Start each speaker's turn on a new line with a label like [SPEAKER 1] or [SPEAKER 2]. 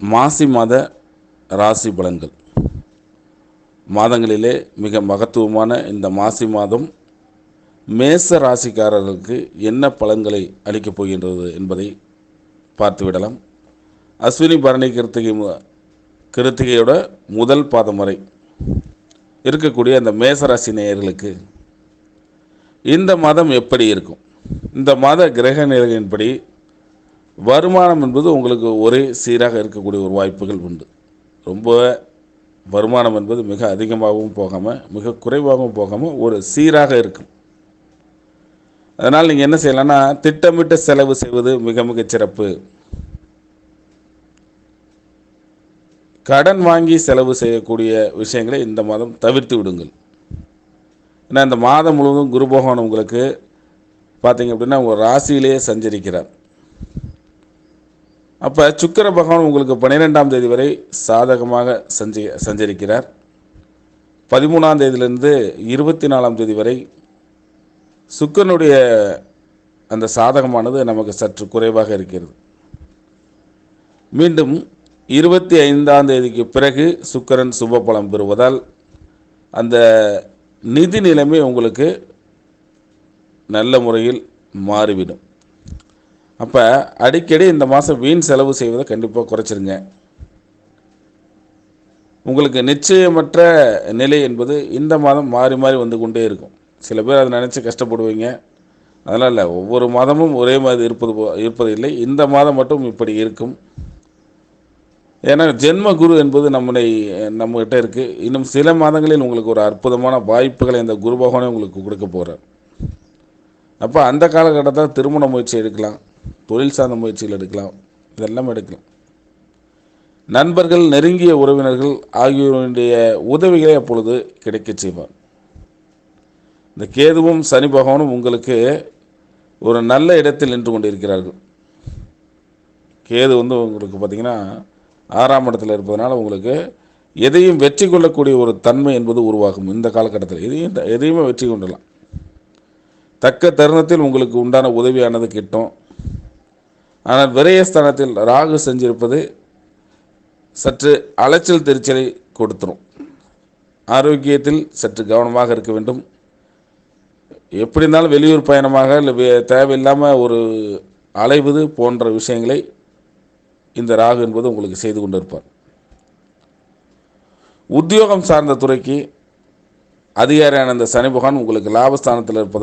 [SPEAKER 1] மாசி மாத ராசி பலன்கள். மாதங்களிலே மிக மகத்துவமான இந்த மாசி மாதம் மேச ராசிக்காரர்களுக்கு என்ன பலன்களை அளிக்கப் போகின்றது என்பதை பார்த்துவிடலாம். அஸ்வினி பரணி கிருத்திகை கிருத்திகையோட முதல் பாதம் வரை இருக்கக்கூடிய அந்த மேசராசி நேயர்களுக்கு இந்த மாதம் எப்படி இருக்கும்? இந்த மாத கிரக நிலையின்படி வருமானம் என்பது உங்களுக்கு ஒரே சீராக இருக்கக்கூடிய ஒரு வாய்ப்புகள் உண்டு. ரொம்ப வருமானம் என்பது மிக அதிகமாகவும் போகாமல் மிக குறைவாகவும் போகாமல் ஒரு சீராக இருக்கும். அதனால் நீங்கள் என்ன செய்யலாம்னா திட்டமிட்ட செலவு செய்வது மிக மிக சிறப்பு. கடன் வாங்கி செலவு செய்யக்கூடிய விஷயங்களை இந்த மாதம் தவிர்த்து விடுங்கள். ஏன்னா இந்த மாதம் முழுவதும் குரு பகவான் உங்களுக்கு பார்த்தீங்க அப்படின்னா உங்கள் ராசியிலேயே சஞ்சரிக்கிறார். அப்போ சுக்கிர பகவான் உங்களுக்கு பன்னிரெண்டாம் தேதி வரை சாதகமாக சஞ்சி சஞ்சரிக்கிறார். பதிமூணாம் தேதியிலிருந்து இருபத்தி நாலாம் தேதி வரை சுக்கரனுடைய அந்த சாதகமானது நமக்கு சற்று குறைவாக இருக்கிறது. மீண்டும் இருபத்தி ஐந்தாம் தேதிக்கு பிறகு சுக்கரன் சுப பலம் பெறுவதால் அந்த நிதி நிலைமை உங்களுக்கு நல்ல முறையில் மாறிவிடும். அப்போ அடிக்கடி இந்த மாதம் வீண் செலவு செய்வதை கண்டிப்பாக குறைச்சிருங்க. உங்களுக்கு நிச்சயமற்ற நிலை என்பது இந்த மாதம் மாறி மாறி வந்து கொண்டே இருக்கும். சில பேர் அதை நினச்சி கஷ்டப்படுவீங்க. அதெல்லாம் இல்லை ஒவ்வொரு மாதமும் ஒரே மாதிரி இருப்பது போ இருப்பதில்லை இந்த மாதம் மட்டும் இப்படி இருக்கும். ஏன்னா ஜென்ம குரு என்பது நம்மளை நம்மகிட்ட இருக்குது இன்னும் சில மாதங்களில் உங்களுக்கு ஒரு அற்புதமான வாய்ப்புகளை இந்த குரு பகவானே உங்களுக்கு கொடுக்க போகிறார் அப்போ அந்த காலகட்டத்தில் திருமண முயற்சி எடுக்கலாம். தொழில் சார்ந்த முயற்சிகள் எடுக்கலாம். இதெல்லாம் எடுக்கலாம். நண்பர்கள் நெருங்கிய உறவினர்கள் ஆகியோருடைய உதவிகளை அப்பொழுது கிடைக்கச் செய்வார். இந்த கேதுவும் சனி பகவானும் உங்களுக்கு ஒரு நல்ல இடத்தில் நின்று கொண்டிருக்கிறார்கள். கேது வந்து உங்களுக்கு பார்த்தீங்கன்னா ஆறாம் இடத்துல இருப்பதனால உங்களுக்கு எதையும் வெற்றி கொள்ளக்கூடிய ஒரு தன்மை என்பது உருவாகும் இந்த காலகட்டத்தில். எதையும் எதையுமே வெற்றி கொண்டலாம் தக்க தருணத்தில் உங்களுக்கு உண்டான உதவியானது கிட்டும். ஆனால் விரயஸ்தானத்தில் ராகு செஞ்சிருப்பது சற்று அலைச்சல் திருச்சலை கொடுத்துரும். ஆரோக்கியத்தில் சற்று கவனமாக இருக்க வேண்டும். எப்படி இருந்தாலும் வெளியூர் பயணமாக இல்லை தேவையில்லாமல் ஒரு அலைவது போன்ற விஷயங்களை இந்த ராகு என்பது உங்களுக்கு செய்து கொண்டிருப்பார். உத்தியோகம் சார்ந்த துறைக்கு அதிகாரியான இந்த சனி பகவான் உங்களுக்கு லாபஸ்தானத்தில் இருப்பதால்